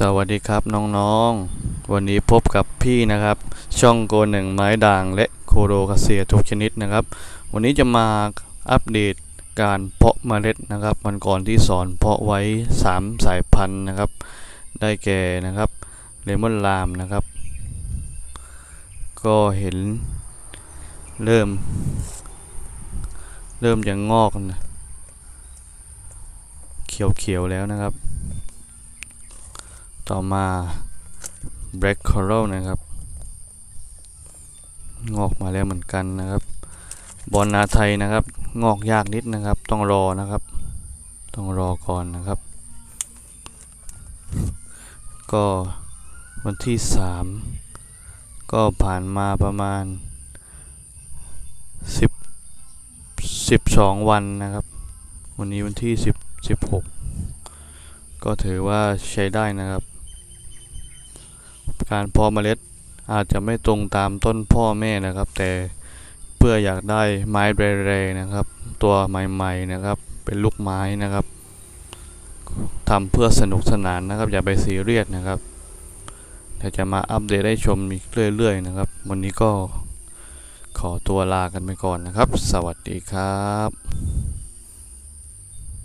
สวัสดีครับน้องๆ วันนี้พบกับพี่นะครับ ช่องโกหนึ่งไม้ด่างและโคโรคาเซียทุกชนิดนะครับ วันนี้จะมาอัปเดตการเพาะเมล็ดนะครับวันก่อนที่สอนเพาะไว้ 3 สายพันธุ์นะครับ ได้แก่นะครับเลมอนลามนะครับ ก็เห็นเริ่ม เริ่มจะงอกนะเขียวๆแล้วนะครับ ต่อมา Black Coral นะครับ งอกมาแล้วเหมือนกันนะครับ บอลนาไทยนะครับ งอกยากนิดนะครับ ต้องรอนะครับ ต้องรอก่อนนะครับ ก็วันที่สามก็ผ่านมาประมาณสิบสิบสองวันนะครับ วันนี้วันที่สิบสิบหกก็ถือว่าใช้ได้นะครับ การเพาะเมล็ดอาจจะไม่ตรงตามต้นพ่อแม่นะครับ แต่เพื่ออยากได้ไม้เรๆนะครับ ตัวใหม่ๆนะครับ เป็นลูกไม้นะครับทำเพื่อสนุกสนานนะครับ อย่าไปซีเรียสนะครับเดี๋ยวจะมาอัปเดตให้ชมอีกเรื่อยๆนะครับ วันนี้ก็ขอตัวลากันไปก่อนนะครับ สวัสดีครับ